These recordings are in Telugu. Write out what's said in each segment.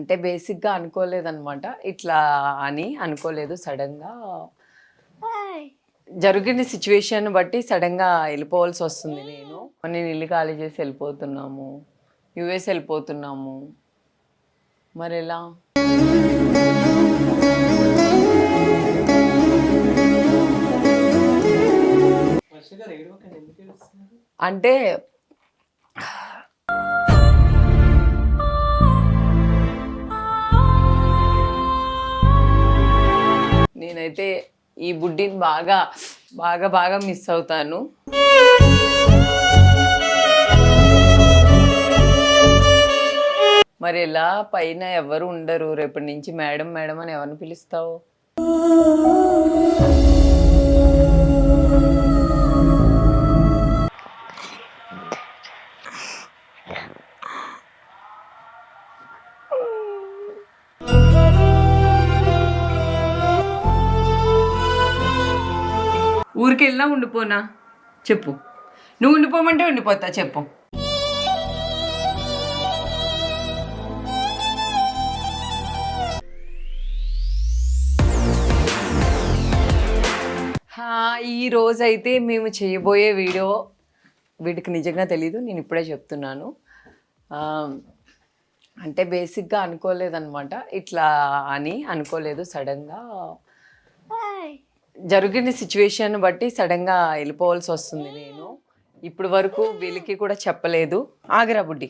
అంటే బేసిక్గా అనుకోలేదన్నమాట ఇట్లా అని అనుకోలేదు సడన్గా. జరిగిన సిచ్యువేషన్ బట్టి సడన్గా వెళ్ళిపోవాల్సి వస్తుంది నేను. నేను ఇల్లు ఖాళీ చేసి వెళ్ళిపోతున్నాము. యుఎస్ వెళ్ళిపోతున్నాము. మరి ఎలా? అంటే నేనైతే ఈ బుడ్డిని బాగా బాగా బాగా మిస్ అవుతాను. మరి ఎలా? పైన ఎవరు ఉండరు. రేపటి నుంచి మేడం మేడం అని ఎవరిని పిలుస్తావు? ఎలా ఉండిపోనా? చెప్పు. నువ్వు ఉండిపోమంటే ఉండిపోతా చెప్పు. ఈ రోజైతే మేము చేయబోయే వీడియో వీటికి నిజంగా తెలీదు నేను ఇప్పుడే చెప్తున్నాను. అంటే బేసిక్గా అనుకోలేదనమాట ఇట్లా అని అనుకోలేదు సడన్గా. జరిగిన సిచ్యువేషన్ బట్టి సడన్గా వెళ్ళిపోవాల్సి వస్తుంది నేను. ఇప్పుడు వరకు వీళ్ళకి కూడా చెప్పలేదు. ఆగరా బుడ్డి.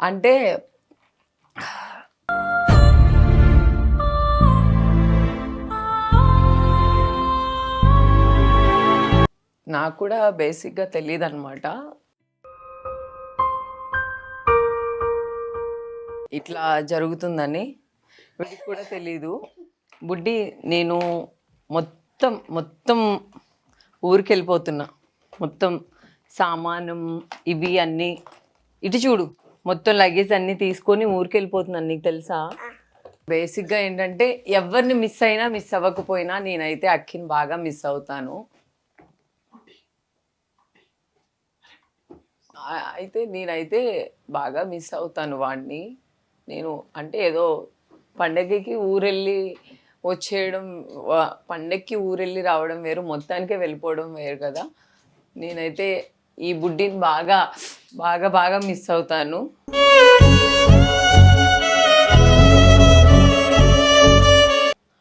అంటే నాకు కూడా బేసిక్గా తెలియదు అనమాట ఇట్లా జరుగుతుందని వీడికి కూడా తెలీదు. బుడ్డి నేను మొత్తం మొత్తం ఊరికి వెళ్ళిపోతున్నా మొత్తం సామానం ఇవి అన్నీ. ఇటు చూడు మొత్తం లగేజ్ అన్నీ తీసుకొని ఊరికి వెళ్ళిపోతున్నాను నీకు తెలుసా? బేసిక్గా ఏంటంటే ఎవరిని మిస్ అయినా మిస్ అవ్వకపోయినా నేనైతే అక్కిని బాగా మిస్ అవుతాను. అయితే నేనైతే బాగా మిస్ అవుతాను వాడిని నేను అంటే ఏదో పండగకి ఊరెళ్ళి వచ్చేయడం పండక్కి ఊరెళ్ళి రావడం వేరు మొత్తానికే వెళ్ళిపోవడం వేరు కదా. నేనైతే ఈ బుడ్డిని బాగా బాగా బాగా మిస్ అవుతాను.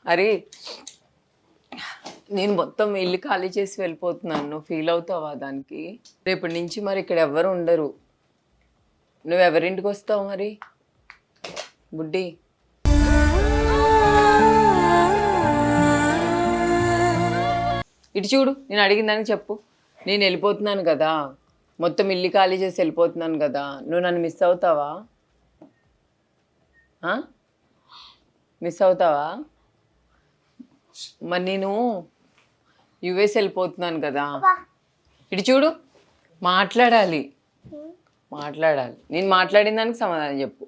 అరే నేను మొత్తం ఇల్లు ఖాళీ చేసి వెళ్ళిపోతున్నాను. ఫీల్ అవుతావా దానికి? రేపటి నుంచి మరి ఇక్కడ ఎవ్వరు ఉండరు. నువ్వు ఎవరింటికి వస్తావు మరి? బుడ్డి. ఇటు చూడు నేను అడిగిన దానికి చెప్పు. నేను వెళ్ళిపోతున్నాను కదా. మొత్తం ఇల్లు ఖాళీ చేసి వెళ్ళిపోతున్నాను కదా. నువ్వు నన్ను మిస్ అవుతావా? మిస్ అవుతావా? మరి నేను యుఎస్ వెళ్ళిపోతున్నాను కదా. ఇటు చూడు మాట్లాడాలి. మాట్లాడాలి. నేను మాట్లాడిన దానికి సమాధానం చెప్పు.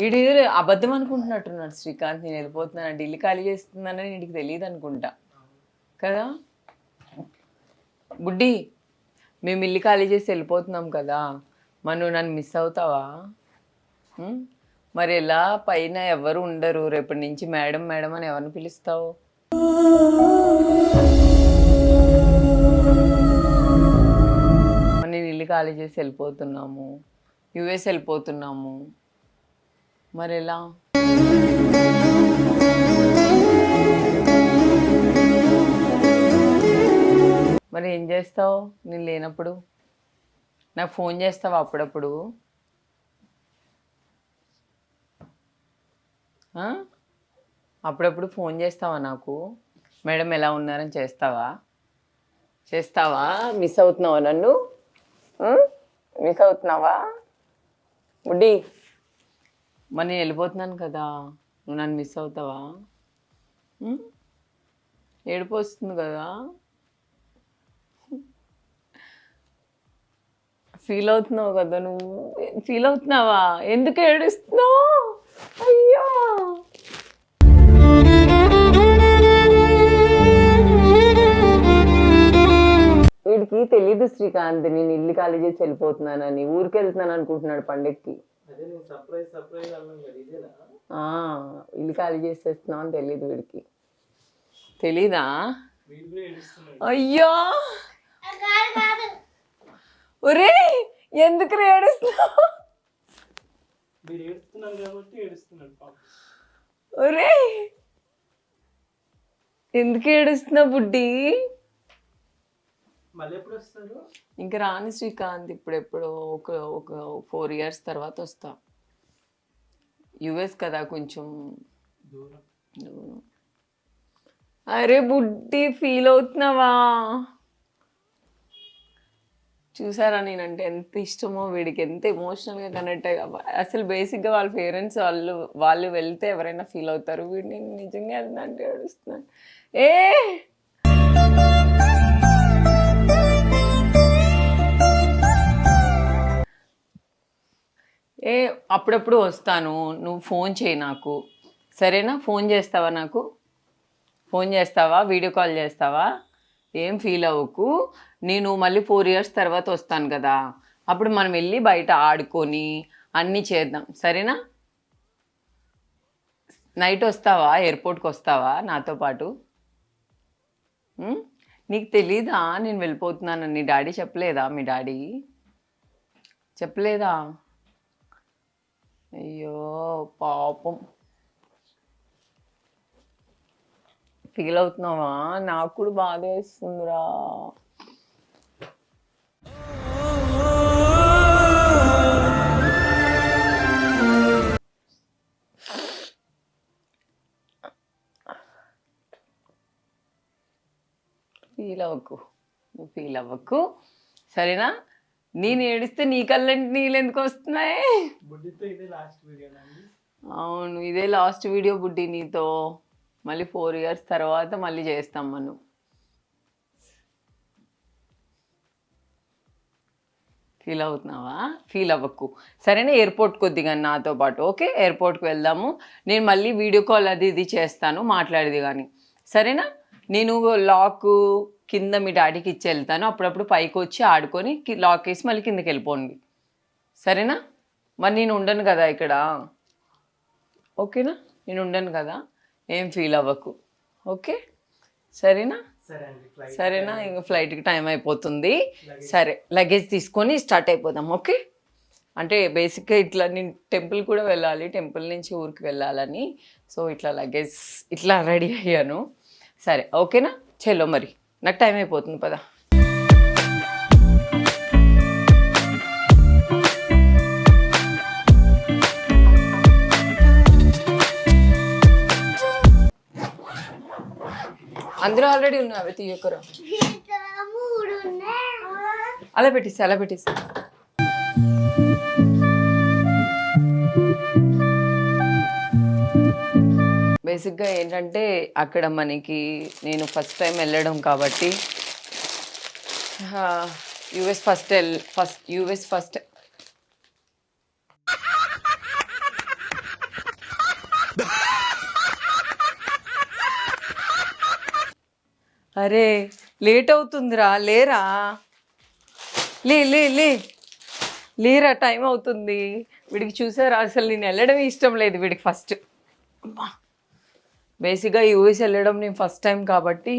ఇడి అబద్ధం అనుకుంటున్నట్టున్నాడు శ్రీకాంత్ నేను వెళ్ళిపోతున్నాను అంటే ఇల్లు ఖాళీ చేస్తున్నానని ఇంటికి తెలియదు అనుకుంటా. కదా? గుడ్డి మేము ఇల్లు ఖాళీ చేసి వెళ్ళిపోతున్నాం కదా. మనం నన్ను మిస్ అవుతావా? మరి ఎలా? పైన ఎవరు ఉండరు. రేపటి నుంచి మేడం మేడం అని ఎవరిని పిలుస్తావు? నేను ఇల్లు ఖాళీ చేసి వెళ్ళిపోతున్నాము. యుఎస్ వెళ్ళిపోతున్నాము. మరి ఎలా మరి ఏం చేస్తావు? నేను లేనప్పుడు? నాకు ఫోన్ చేస్తావా అప్పుడప్పుడు? అప్పుడప్పుడు ఫోన్ చేస్తావా నాకు? మేడం ఎలా ఉన్నారని చేస్తావా? చేస్తావా? మిస్ అవుతున్నావా నన్ను? మిస్ అవుతున్నావా? వడ్డీ. మరి నేను వెళ్ళిపోతున్నాను కదా నువ్వు నన్ను మిస్ అవుతావా? ఉం? ఏడుపు వస్తుంది కదా. ఫీల్ అవుతున్నావు కదా నువ్వు. ఫీల్ అవుతున్నావా? ఎందుకు ఏడుస్తున్నావు? అయ్యో! వీడికి తెలీదు శ్రీకాంత్ నేను ఇల్లు ఖాళీ చేసి వెళ్ళిపోతున్నానని ఊరికి వెళ్తున్నాను అనుకుంటున్నాడు ఆ, ఇల్లు ఖాళీ చేసేస్తున్నావు అని తెలియదు వీడికి. తెలీదా? అయ్యో! ఒరే ఎందుకు ఏడుస్తున్నావు? ఒరే ఎందుకు ఏడుస్తున్నావు బుడ్డి? ఇంకా రాని శ్రీకాంత్ ఇప్పుడు ఎప్పుడో ఒక ఒక ఫోర్ ఇయర్స్ తర్వాత వస్తా యుఎస్ కదా కొంచెం. దూరం. అరే బుడ్డి ఫీల్ అవుతున్నావా? చూసారా నేనంటే ఎంత ఇష్టమో వీడికి ఎంత ఎమోషనల్గా కనెక్ట్ అయ్యా. అసలు బేసిక్గా వాళ్ళ పేరెంట్స్ వాళ్ళు వాళ్ళు వెళ్తే ఎవరైనా ఫీల్ అవుతారు. వీడు నేను నిజంగా వెళ్తానంటే ఏడుస్తున్నాను. ఏ! ఏ అప్పుడప్పుడు వస్తాను. నువ్వు ఫోన్ చేయి నాకు. సరేనా? ఫోన్ చేస్తావా నాకు? ఫోన్ చేస్తావా? వీడియో కాల్ చేస్తావా? ఏం ఫీల్ అవ్వకు. నేను మళ్ళీ ఫోర్ ఇయర్స్ తర్వాత వస్తాను కదా. అప్పుడు మనం వెళ్ళి బయట ఆడుకొని అన్నీ చేద్దాం. సరేనా? నైట్ వస్తావా? ఎయిర్పోర్ట్కి వస్తావా? నాతో పాటు? నీకు తెలీదా? నేను వెళ్ళిపోతున్నానని డాడీ చెప్పలేదా? మీ డాడీ? చెప్పలేదా? అయ్యో పాపం ఫీల్ అవుతున్నావా నాకు కూడా బాధ వేస్తుందిరా ఫీల్ అవ్వకు నువ్వు ఫీల్ అవ్వకు సరేనా నేను ఏడిస్తే నీ కళ్ళంటి నీళ్ళు ఎందుకు వస్తున్నాయి? అవును ఇదే లాస్ట్ వీడియో బుడ్డి నీతో. మళ్ళీ ఫోర్ ఇయర్స్ తర్వాత మళ్ళీ చేస్తాం మనం. ఫీల్ అవుతున్నావా? ఫీల్ అవ్వకు. సరేనా ఎయిర్పోర్ట్ కొద్దిగా నాతో పాటు ఓకే? ఎయిర్పోర్ట్కి వెళ్దాము. నేను మళ్ళీ వీడియో కాల్ అది ఇది చేస్తాను మాట్లాడేది కానీ. సరేనా? నేను లాక్ కింద మీ డాడీకి ఇచ్చి వెళ్తాను. అప్పుడప్పుడు పైకి వచ్చి ఆడుకొని లాక్ వేసి మళ్ళీ కిందకి వెళ్ళిపోండి. సరేనా? మరి నేను ఉండను కదా ఇక్కడ. ఓకేనా? నేను ఉండను కదా. ఏం ఫీల్ అవ్వకు. ఓకే? సరేనా? సరేనా? ఇంక ఫ్లైట్కి టైం అయిపోతుంది. సరే లగేజ్ తీసుకొని స్టార్ట్ అయిపోదాం ఓకే? అంటే బేసిక్గా ఇట్లా నేను టెంపుల్ కూడా వెళ్ళాలి. టెంపుల్ నుంచి ఊరికి వెళ్ళాలని. సో ఇట్లా లగేజ్ ఇట్లా రెడీ అయ్యాను. సరే ఓకేనా? చెల్లో మరి. నాకు టైం అయిపోతుంది పదా. అందులో ఆల్రెడీ ఉన్నాయి అవి తీయకరా అలా పెట్టేసి అలా పెట్టేసి. బేసిక్గా ఏంటంటే అక్కడ మనకి నేను ఫస్ట్ టైం వెళ్ళడం కాబట్టి US first L first US first అరే లేట్ అవుతుందిరా లేరా? లే లే లే. లేరా టైం అవుతుంది. వీడికి చూసారా? అసలు నేను వెళ్ళడమే ఇష్టం లేదు వీడికి ఫస్ట్. బేసిక్గా యూఎస్ వెళ్ళడం నేను ఫస్ట్ టైం కాబట్టి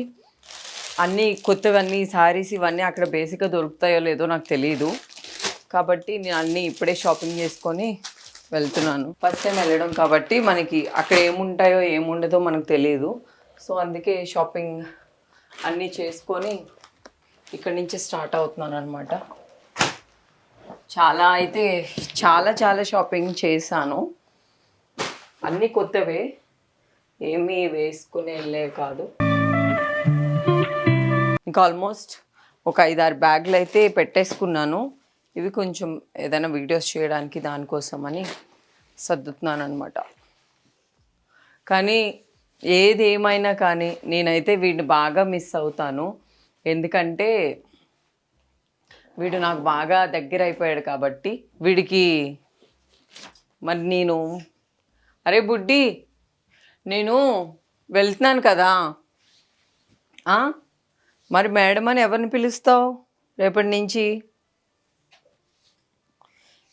అన్నీ కొత్తవన్నీ సారీస్ ఇవన్నీ అక్కడ బేసిక్గా దొరుకుతాయో లేదో నాకు తెలియదు కాబట్టి నేను అన్నీ ఇప్పుడే షాపింగ్ చేసుకొని వెళ్తున్నాను. ఫస్ట్ టైం వెళ్ళడం కాబట్టి మనకి అక్కడ ఏముంటాయో ఏముండదో మనకు తెలియదు సో అందుకే షాపింగ్ అన్నీ చేసుకొని ఇక్కడి నుంచి స్టార్ట్ అవుతున్నాను అనమాట చాలా అయితే చాలా చాలా షాపింగ్ చేశాను. అన్నీ కొత్తవే. ఏమీ వేసుకునేలే కాదు. ఇంకా ఆల్మోస్ట్ ఒక ఐదారు బ్యాగులు అయితే పెట్టేసుకున్నాను. ఇవి కొంచెం ఏదైనా వీడియోస్ చేయడానికి దానికోసమని సర్దుతున్నాను అనమాట కానీ ఏది ఏమైనా కానీ నేనైతే వీడిని బాగా మిస్ అవుతాను. ఎందుకంటే వీడు నాకు బాగా దగ్గర అయిపోయాడు కాబట్టి వీడికి మరి నేను అరే బుడ్డి నేను వెళ్తున్నాను కదా. ఆ? మరి మేడం అని ఎవరిని పిలుస్తావు రేపటి నుంచి?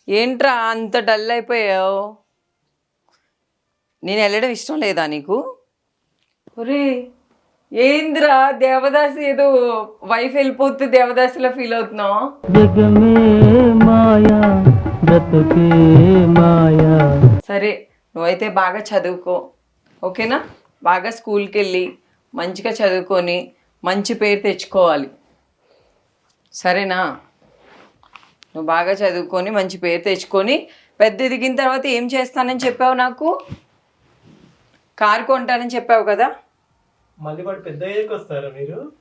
ఏంట్రా అంత డల్ అయిపోయావు? నేను వెళ్ళడం ఇష్టం లేదా నీకు? ఒరే. ఏంద్రా దేవదాసి ఏదో వైఫ్ వెళ్ళిపోతే దేవదాసిలా ఫీల్ అవుతున్నావు? సరే నువ్వైతే బాగా చదువుకో. ఓకేనా? బాగా స్కూల్కి వెళ్ళి మంచిగా చదువుకొని మంచి పేరు తెచ్చుకోవాలి. సరేనా? నువ్వు బాగా చదువుకొని మంచి పేరు తెచ్చుకొని పెద్ద ఎదిగిన తర్వాత ఏం చేస్తానని చెప్పావు నాకు? కారు కొంటానని చెప్పావు కదా? మళ్ళీ వాడు పెద్ద వస్తారా మీరు?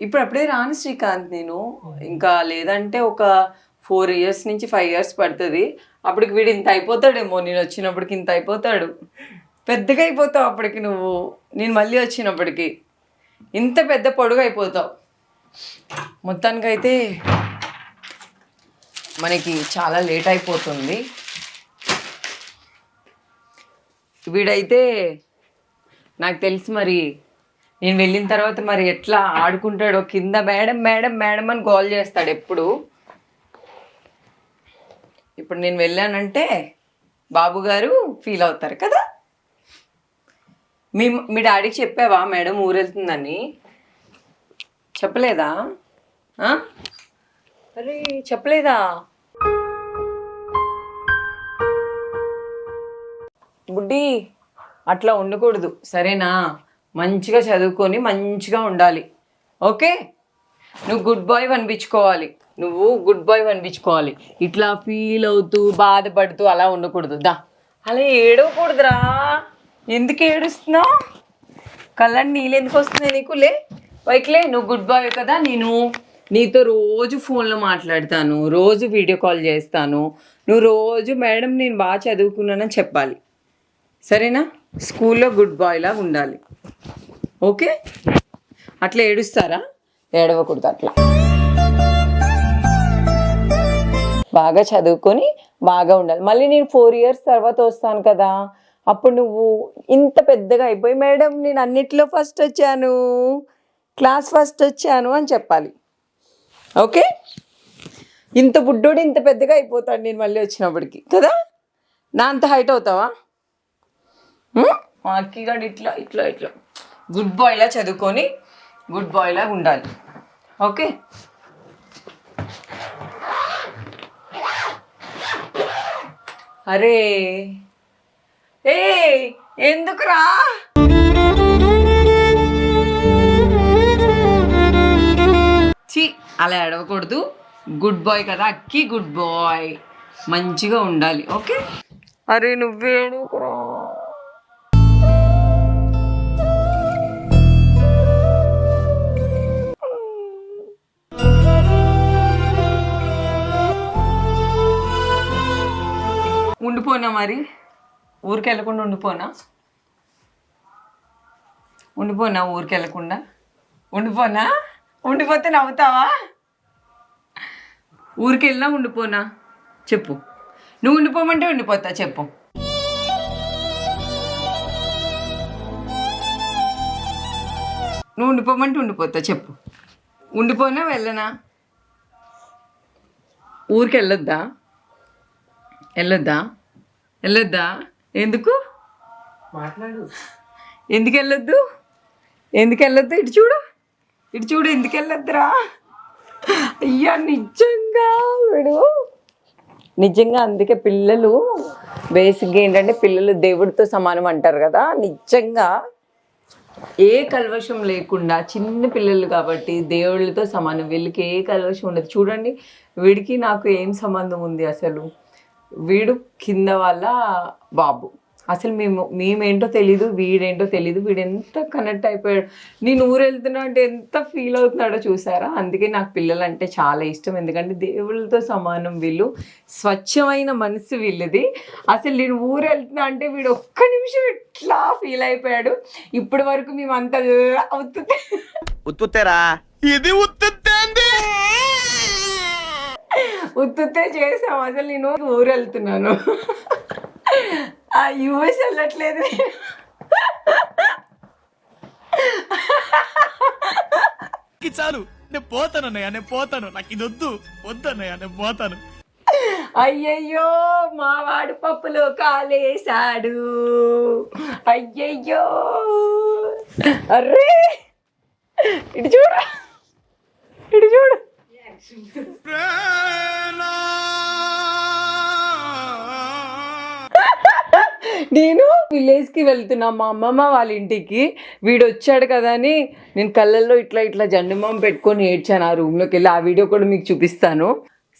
ఇప్పుడు అప్పుడే రాను శ్రీకాంత్ నేను. ఇంకా లేదంటే ఒక ఫోర్ ఇయర్స్ నుంచి ఫైవ్ ఇయర్స్ పడుతుంది. అప్పటికి వీడు ఇంత అయిపోతాడేమో నేను వచ్చినప్పటికి ఇంత అయిపోతాడు. పెద్దగా అయిపోతావు అప్పటికి నువ్వు. నేను మళ్ళీ వచ్చినప్పటికి. ఇంత పెద్ద పొడుగు అయిపోతావు మొత్తానికైతే మనకి చాలా లేట్ అయిపోతుంది వీడైతే నాకు తెలిసి మరి. నేను వెళ్ళిన తర్వాత మరి ఎట్లా ఆడుకుంటాడో కింద మేడం మేడం మేడం అని గోల్ చేస్తాడు ఎప్పుడు. ఇప్పుడు నేను వెళ్ళానంటే బాబు గారు ఫీల్ అవుతారు కదా. మీ మీ డాడీకి చెప్పావా? మేడం ఊరెళ్తుందని. చెప్పలేదా? అరే చెప్పలేదా? బుడ్డి అట్లా ఉండకూడదు. సరేనా? మంచిగా చదువుకొని మంచిగా ఉండాలి. ఓకే? నువ్వు గుడ్ బాయ్ అనిపించుకోవాలి. నువ్వు గుడ్ బాయ్ అనిపించుకోవాలి. ఇట్లా ఫీల్ అవుతూ బాధపడుతూ అలా ఉండకూడదు. దా. అలా ఏడవకూడదురా. ఎందుకు ఏడుస్తున్నావు? కళ్ళని నీళ్ళు ఎందుకు వస్తున్నాయి నీకు? లే వైక్లే నువ్వు గుడ్ బాయ్ కదా నేను నీతో రోజు ఫోన్లో మాట్లాడతాను రోజు వీడియో కాల్ చేస్తాను నువ్వు రోజు మేడం నేను బాగా చదువుకున్నానని చెప్పాలి. సరేనా? స్కూల్లో గుడ్ బాయ్ ఉండాలి. ఓకే? అట్లా ఏడుస్తారా? ఏడవకూడదు అట్లా. బాగా చదువుకొని బాగా ఉండాలి. మళ్ళీ నేను ఫోర్ ఇయర్స్ తర్వాత వస్తాను కదా. అప్పుడు నువ్వు ఇంత పెద్దగా అయిపోయి మేడం నేను అన్నిట్లో ఫస్ట్ వచ్చాను. క్లాస్ ఫస్ట్ వచ్చాను అని చెప్పాలి. ఓకే? ఇంత బుడ్డోడు ఇంత పెద్దగా అయిపోతాడు నేను మళ్ళీ వచ్చినప్పటికి కదా? నా అంత హైట్ అవుతావా? ఉమ్? మా అక్కిగాడు ఇట్లా ఇట్లా ఇట్లా. గుడ్ బాయ్లా చదువుకొని గుడ్ బాయ్లా ఉండాలి. ఓకే? అరే ఏ ఎందుకురా? చి అలా ఏడవకూడదు. గుడ్ బాయ్ కదా అక్కి గుడ్ బాయ్ మంచిగా ఉండాలి ఓకే? అరే నువ్వేడుకురా ఉండిపోనా మరి? ఊరికి వెళ్ళకుండా ఉండిపోనా? ఉండిపోనా ఊరికి వెళ్ళకుండా ఉండిపోనా? ఉండిపోతే నవ్వుతావా? ఊరికి వెళ్ళినా ఉండిపోనా? చెప్పు. నువ్వు ఉండిపోమంటే ఉండిపోతా చెప్పు. నువ్వు ఉండిపోమంటే ఉండిపోతా చెప్పు. ఉండిపోనా వెళ్ళనా? ఊరికి వెళ్ళొద్దా వెళ్ళొద్దా? వెళ్ళొద్దా? ఎందుకు? మాట్లాడు. ఎందుకు వెళ్ళొద్దు ఎందుకు వెళ్ళొద్దు ఇటు చూడు. ఇటు చూడు ఎందుకు వెళ్ళొద్దురా అయ్యా నిజంగా వీడు. నిజంగా అందుకే పిల్లలు బేసిక్గా ఏంటంటే పిల్లలు దేవుడితో సమానం అంటారు కదా. నిజంగా ఏ కల్వషం లేకుండా చిన్న పిల్లలు కాబట్టి దేవుళ్ళతో సమానం. వీళ్ళకి ఏ కల్వషం ఉండదు. చూడండి వీడికి నాకు ఏం సంబంధం ఉంది అసలు? వీడు కింద వాళ్ళ బాబు. అసలు మేము మేమేంటో తెలీదు వీడేంటో తెలీదు వీడు ఎంత కనెక్ట్ అయిపోయాడు. నేను ఊరు వెళ్తున్నా అంటే ఎంత ఫీల్ అవుతున్నాడో చూసారా? అందుకే నాకు పిల్లలు అంటే చాలా ఇష్టం. ఎందుకంటే దేవుళ్ళతో సమానం వీళ్ళు. స్వచ్ఛమైన మనసు వీళ్ళది. అసలు నేను ఊరు వెళ్తున్నా అంటే వీడు ఒక్క నిమిషం ఇట్లా ఫీల్ అయిపోయాడు. ఇప్పటి వరకు మేము అంత అవుతుంది ఉత్తుత్తేరా? ఇది ఉత్తుతే చేసాం. అసలు నేను ఊరు వెళ్తున్నాను. ఆ యుఎస్ వెళ్ళట్లేదు. చాలు. నేను పోతాను అన్నయ్య నేను పోతాను. నాకు ఇది వద్దు. వద్దు అన్నయ్య నేను పోతాను. అయ్యయ్యో మా వాడు పప్పులో కాలేశాడు. అయ్యయ్యో. అర్రే! ఇటు చూడు. ఇటు చూడు. నేను విలేజ్కి వెళ్తున్నా. మా అమ్మమ్మ వాళ్ళ ఇంటికి. వీడు వచ్చాడు కదా అని నేను కళ్ళల్లో ఇట్లా ఇట్లా జండుమం పెట్టుకొని ఏడ్చాను ఆ రూమ్లోకి వెళ్ళి. ఆ వీడియో కూడా మీకు చూపిస్తాను.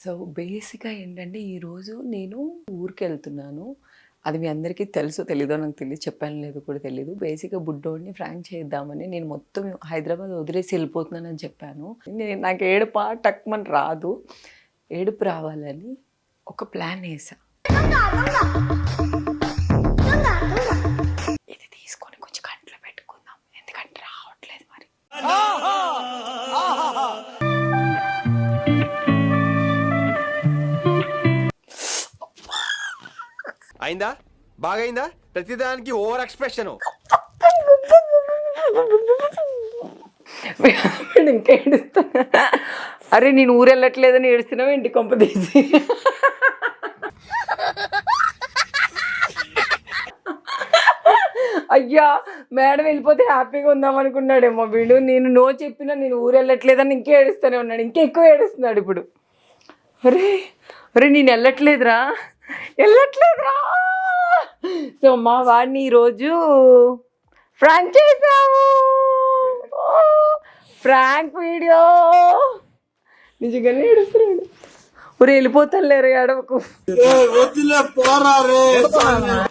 సో బేసిక్గా ఏంటంటే ఈరోజు నేను ఊరికి వెళ్తున్నాను అది మీ అందరికీ తెలుసు తెలీదో నాకు తెలియదు చెప్పాను లేదు కూడా తెలీదు. బేసిక్గా బుడ్డోడిని ఫ్రాంక్ చేద్దామని నేను మొత్తం హైదరాబాద్ వదిలేసి వెళ్ళిపోతున్నానని చెప్పాను. నేను నాకు ఏడుపా టక్మని రాదు. ఏడుపు రావాలని ఒక ప్లాన్ వేసా. ఇది తీసుకొని కొంచెం కంట్లో పెట్టుకుందాం. ఎందుకంటే రావట్లేదు మరి. అయిందా? బాగైందా? ప్రతిదానికి ఓవర్ ఎక్స్ప్రెషన్. ఇంకా ఏడుస్తున్నా అరే నేను ఊరు వెళ్ళట్లేదని ఏడుస్తున్నావు ఇంటి కొంప తీసి? అయ్యా మేడం వెళ్ళిపోతే హ్యాపీగా ఉందాం అనుకున్నాడేమో వీడు. నేను నో చెప్పినా నేను ఊరు వెళ్ళట్లేదని ఇంకే ఏడుస్తూనే ఉన్నాడు. ఇంకా ఎక్కువ ఏడుస్తున్నాడు ఇప్పుడు. అరే అరే నేను వెళ్ళట్లేదురా. వెళ్ళట్లేదురా. సో మా వాడిని ఈరోజు ఫ్రాంక్ చేసాము ఫ్రాంక్ వీడియో నిజంగానే ఏడుస్తున్నాడు. ఊరు వెళ్ళిపోతాను లేరు ఏడవకు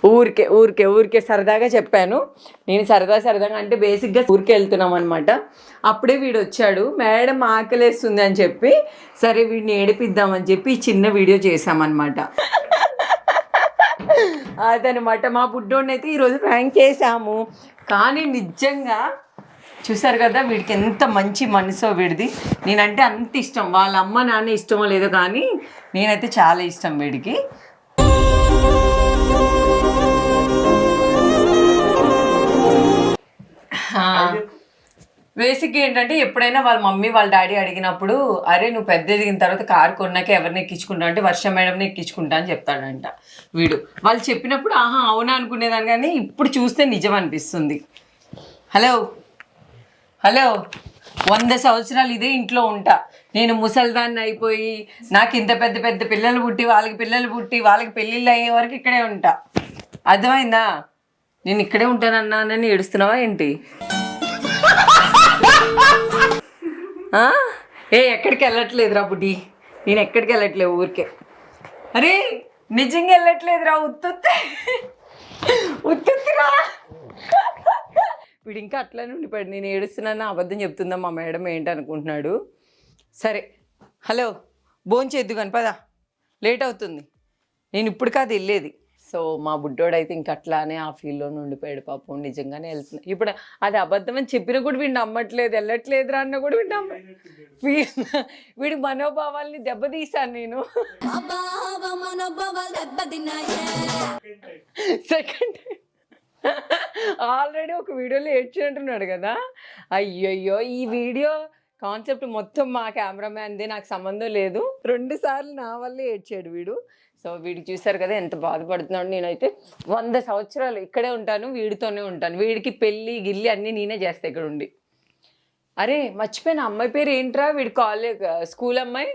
ఊరికే ఊరికే ఊరికే సరదాగా చెప్పాను. నేను సరదా సరదాగా అంటే బేసిక్గా ఊరికే వెళ్తున్నాం అనమాట అప్పుడే వీడు వచ్చాడు. మేడం ఆకలేస్తుంది అని చెప్పి సరే వీడిని ఏడిపిద్దామని చెప్పి ఈ చిన్న వీడియో చేసామన్నమాట అదనమాట. మా బుడ్డోడిని అయితే ఈరోజు ర్యాంక్ చేసాము కానీ నిజంగా చూసారు కదా వీడికి ఎంత మంచి మనసో వీడిది. నేనంటే అంత ఇష్టం. వాళ్ళ అమ్మ నాన్న ఇష్టమో లేదో కానీ నేనైతే చాలా ఇష్టం వీడికి. బేసిక్గా ఏంటంటే ఎప్పుడైనా వాళ్ళ మమ్మీ వాళ్ళ డాడీ అడిగినప్పుడు అరే నువ్వు పెద్ద ఎదిగిన తర్వాత కారు కొన్నాక ఎవరిని ఎక్కించుకుంటా? అంటే వర్ష మేడంని ఎక్కించుకుంటా అని చెప్తాడంట వీడు. వాళ్ళు చెప్పినప్పుడు ఆహా అవునా అనుకునేదాన్ని కానీ ఇప్పుడు చూస్తే నిజం అనిపిస్తుంది. హలో? హలో? వంద సంవత్సరాలు ఇదే ఇంట్లో ఉంటా. నేను ముసల్దాన్ని అయిపోయి నాకు ఇంత పెద్ద పెద్ద పిల్లలు పుట్టి వాళ్ళకి పిల్లలు పుట్టి వాళ్ళకి పెళ్ళిళ్ళు అయ్యే వరకు ఇక్కడే ఉంటా. అర్థమైందా? నేను ఇక్కడే ఉంటానన్నానని ఏడుస్తున్నావా ఏంటి? ఏ ఎక్కడికి వెళ్ళట్లేదురా బుడ్డి. నేను ఎక్కడికి వెళ్ళట్లేదు ఊరికే. అరే నిజంగా వెళ్ళట్లేదురా ఉత్తుత్తే. ఉత్తుత్తిరా. వీడు ఇంకా అట్లనే ఉండిపోయాడు. నేను ఏడుస్తున్నాను అబద్ధం చెప్తుందా మా మేడం ఏంటి అనుకుంటున్నాడు. సరే. హలో భోంచేద్దు కానీ పదా. లేట్ అవుతుంది. నేను ఇప్పుడు కాదు వెళ్ళేది. సో మా బుడ్డోడు అయితే ఇంక అట్లానే ఆ ఫీల్డ్లో ఉండిపోయాడు పాపం. నిజంగానే వెళ్తున్నా. ఇప్పుడు అది అబద్ధం అని చెప్పినా కూడా వీడు నమ్మట్లేదు వెళ్ళట్లేదురా అన్న కూడా వీడు నమ్మ వీడి మనోభావాల్ని దెబ్బతీశాను నేను. సెకండ్ ఆల్రెడీ ఒక వీడియోలో ఏడ్చినట్టున్నాడు కదా. అయ్యయ్యో ఈ వీడియో కాన్సెప్ట్ మొత్తం మా కెమెరామ్యాన్దే నాకు సంబంధం లేదు. రెండు సార్లు నా వల్లే ఏడ్చాడు వీడు. సో వీడికి చూసారు కదా ఎంత బాధపడుతున్నాడు. నేనైతే వంద సంవత్సరాలు ఇక్కడే ఉంటాను వీడితోనే ఉంటాను. వీడికి పెళ్ళి గిల్లి అన్నీ నేనే చేస్తా ఇక్కడ ఉండి. అరే మర్చిపోయిన. అమ్మాయి పేరు ఏంట్రా? వీడి కాలేజ్ స్కూల్ అమ్మాయి?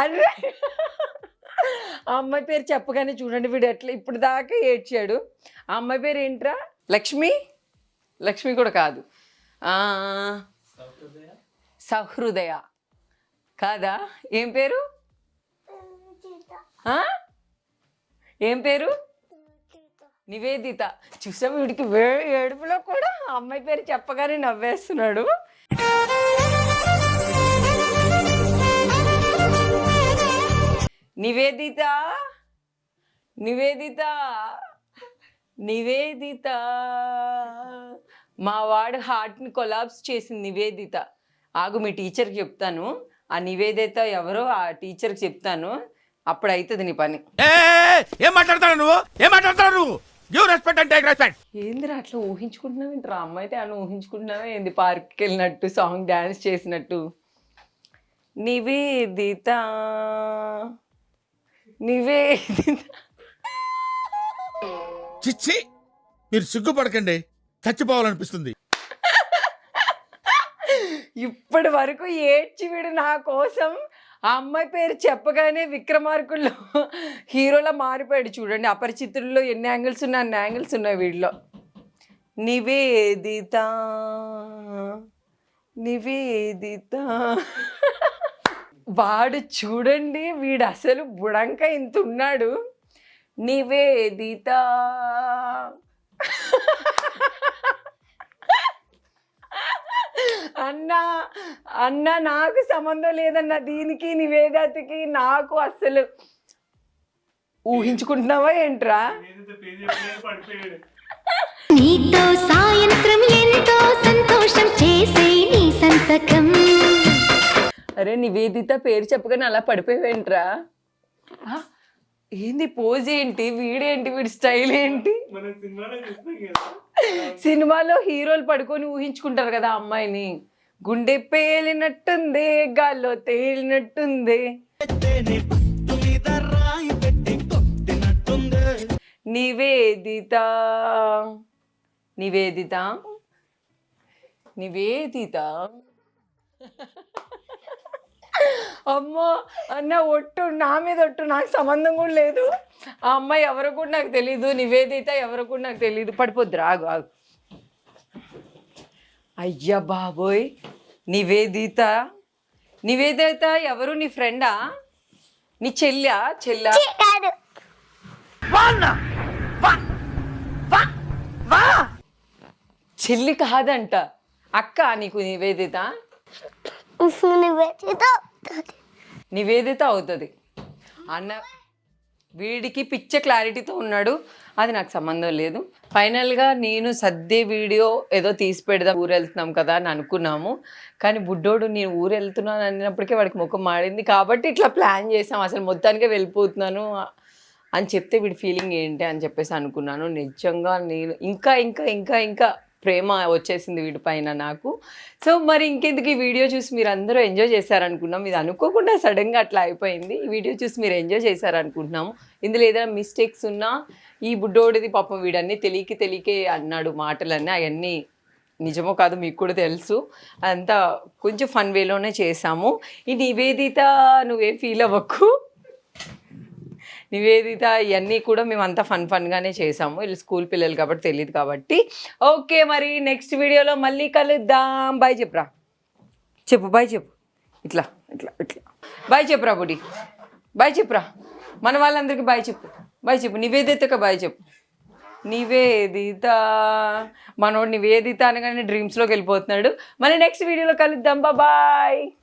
అరే! ఆ అమ్మాయి పేరు చెప్పగానే చూడండి వీడు ఎట్లా ఇప్పుడు దాకా ఏడ్చాడు. ఆ అమ్మాయి పేరు ఏంట్రా? లక్ష్మి? లక్ష్మి కూడా కాదు. ఆ, సహృదయ. కాదా? ఏం పేరు? ఏం పేరు? నివేదిత. చూసాం వీడికి ఏడుపులో కూడా? అమ్మాయి పేరు చెప్పగానే నవ్వేస్తున్నాడు. నివేదిత? నివేదిత? నివేదిత? మా వాడు హార్ట్ని కొలాబ్స్ చేసింది నివేదిత. ఆగు మీ టీచర్కి చెప్తాను. ఆ నివేదిత ఎవరో ఆ టీచర్కి చెప్తాను. అప్పుడు అవుతుంది నీ పని. ఏం మాట్లాడతాడు నువ్వు? ఏం మాట్లాడతాడు నువ్వు? Give respect and take respect ఏందిరా అట్లా ఊహించుకుంటున్నావు? ఏంట్రా అమ్మ అయితే అని ఊహించుకుంటున్నావే? ఏంది పార్క్కి వెళ్ళినట్టు సాంగ్ డ్యాన్స్ చేసినట్టు? నివేదిత. నివేదిత. చిచ్చి మీరు సిగ్గుపడకండి. చచ్చిపోవాలనిపిస్తుంది. ఇప్పటి వరకు ఏడ్చి వీడు నా కోసం ఆ అమ్మాయి పేరు చెప్పగానే విక్రమార్కుల్లో హీరోలా మారిపోయాడు చూడండి. అపరిచితుల్లో ఎన్ని యాంగిల్స్ ఉన్నాయి? అన్ని యాంగిల్స్ ఉన్నాయి వీడిలో. నివేదిత. నివేదిత. వాడు చూడండి వీడు అసలు బుడంక ఇంత ఉన్నాడు. నివేదిత. అన్న అన్న నాకు సంబంధం లేదన్న దీనికి నివేదితకి నాకు అసలు ఊహించుకుంటున్నావా ఏంట్రా? నీతో సాయంత్రం ఎంతో సంతోషం చేసే నీ సంతకం. అరే నివేదిత పేరు చెప్పగానే అలా పడిపోయావేంట్రా? ఆ, ఏంది పోజ్ ఏంటి వీడేంటి వీడి స్టైల్ ఏంటి? మనం సినిమాలో హీరోలు పడుకొని ఊహించుకుంటారు కదా అమ్మాయిని. గుండె పేలినట్టుంది గాల్లో తేలినట్టుంది. నివేదిత. నివేదిత. నివేదిత. అమ్మో అన్న ఒట్టు నా మీద ఒట్టు నాకు సంబంధం కూడా లేదు. ఆ అమ్మాయి ఎవరో కూడా నాకు తెలీదు నివేదిత ఎవరో కూడా నాకు తెలీదు. పడిపోద్ది ఆగు ఆగు. అయ్యా బాబోయ్ నివేదిత. నివేదిత ఎవరు నీ ఫ్రెండా నీ చెల్లా చెల్లా? చెల్లి కాదంట. అక్క నీకు నివేదిత? నివేదిత నివేదిత అవుతుంది. అన్న వీడికి పిచ్చ క్లారిటీతో ఉన్నాడు. అది నాకు సంబంధం లేదు. ఫైనల్గా నేను సర్దే వీడియో ఏదో తీసి పెడదాం ఊరు వెళ్తున్నాం కదా అని అనుకున్నాము. కానీ బుడ్డోడు నేను ఊరు వెళ్తున్నాను అన్నప్పటికీ వాడికి ముఖం మాడింది కాబట్టి ఇట్లా ప్లాన్ చేసాం అసలు మొత్తానికే వెళ్ళిపోతున్నాను అని చెప్తే వీడి ఫీలింగ్ ఏంటి అని చెప్పేసి అనుకున్నాను. నిజంగా నేను ఇంకా ఇంకా ఇంకా ఇంకా ప్రేమ వచ్చేసింది వీడి పైన నాకు. సో మరి ఇంకెందుకు ఈ వీడియో చూసి మీరు అందరూ ఎంజాయ్ చేశారనుకున్నాం. ఇది అనుకోకుండా సడన్గా అట్లా అయిపోయింది. ఈ వీడియో చూసి మీరు ఎంజాయ్ చేశారనుకుంటున్నాము ఇందులో ఏదైనా మిస్టేక్స్ ఉన్నా ఈ బుడ్డోడిది పాపం వీడన్నీ తెలియకి తెలియకే అన్నాడు మాటలన్నీ. అవన్నీ నిజమో కాదు మీకు కూడా తెలుసు. అంతా కొంచెం ఫన్ వేలోనే చేసాము ఈ నివేదిత నువ్వేం ఫీల్ అవ్వకు? నివేదిత ఇవన్నీ కూడా మేము అంతా ఫన్ ఫన్గానే చేసాము. వీళ్ళు స్కూల్ పిల్లలు కాబట్టి తెలియదు కాబట్టి. ఓకే మరి నెక్స్ట్ వీడియోలో మళ్ళీ కలుద్దాం. బాయ్ చెప్పురా. చెప్పు బాయ్ చెప్పు. ఇట్లా ఇట్లా ఇట్లా. బాయ్ చెప్పురా బుడి. బాయ్ చెప్పురా. మన వాళ్ళందరికీ బాయ్ చెప్పు. బాయ్ చెప్పు. నివేదితకు బాయ్ చెప్పు. నివేదిత. మనోడు నివేదిత అనగానే డ్రీమ్స్లోకి వెళ్ళిపోతున్నాడు. మళ్ళీ నెక్స్ట్ వీడియోలో కలుద్దాం. బాయ్.